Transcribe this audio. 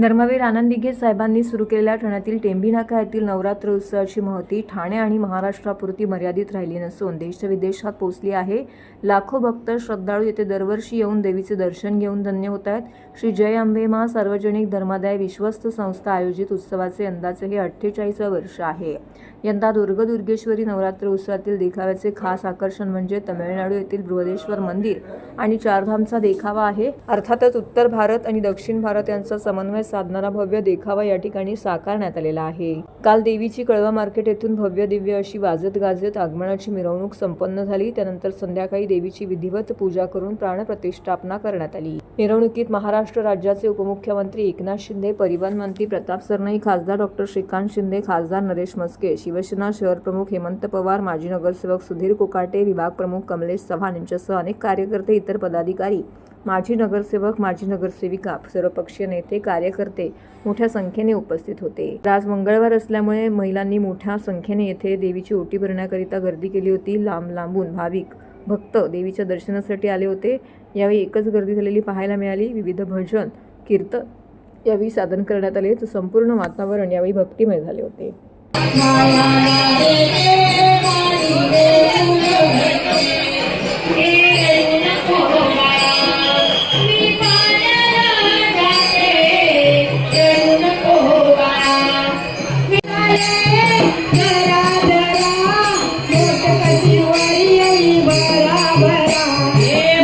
धर्मवीर आनंद दिघे साहेबांनी सुरू केलेल्या ठाण्यातील टेंभी नाका येथील नवरात्र उत्सवाची महती ठाणे आणि महाराष्ट्रापुरती मर्यादित राहिली नसून देश विदेशात पोहोचली आहे. लाखो भक्त श्रद्धाळू येथे दरवर्षी येऊन देवीचे दर्शन घेऊन धन्य होत आहेत. श्री जय अंबेमा सार्वजनिक धर्मादाय विश्वस्त संस्था आयोजित उत्सवाचे यंदाचे हे अठ्ठेचाळीसवे वर्ष आहे. यंदा दुर्गदुर्गेश्वरी नवरात्र उत्सवातील देखाव्याचे खास आकर्षण म्हणजे तमिळनाडू येथील बृहदेश्वर मंदिर आणि चारधामचा देखावा आहे. अर्थातच उत्तर भारत आणि दक्षिण भारत यांचा समन्वय साधणारा भव्य देखावा या ठिकाणी साकारण्यात आलेला आहे. काल देवीची कळवा मार्केट येथून भव्य दिव्य अशी वाजत गाजत आगमनाची मिरवणूक संपन्न झाली. त्यानंतर संध्याकाळी देवीची विधिवत पूजा करून प्राणप्रतिष्ठापना करण्यात आली. मिरवणुकीत महाराष्ट्र राज्याचे उपमुख्यमंत्री एकनाथ शिंदे परिवहन मंत्री प्रताप सरनाई खासदार डॉक्टर श्रीकांत शिंदे खासदार नरेश मस्के शिवसेना शहर प्रमुख हेमंत पवार माजी नगरसेवक सुधीर कोकाटे विभाग प्रमुख कमलेश चव्हाण यांच्यासह अनेक कार्यकर्ते इतर पदाधिकारी माजी नगरसेवक माजी नगरसेविका सर्वपक्षीय नेते कार्यकर्ते मोठ्या संख्येने उपस्थित होते. आज मंगळवार असल्यामुळे महिलांनी मोठ्या संख्येने येथे देवीची ओटी भरण्याकरिता गर्दी केली होती. लांब लांबून भाविक भक्त देवीच्या दर्शनासाठी आले होते. यावेळी एकच गर्दी झालेली पाहायला मिळाली. विविध भजन कीर्तन यावेळी सादर करण्यात आले. तर संपूर्ण वातावरण यावेळी भक्तिमय झाले होते. माया Yeah.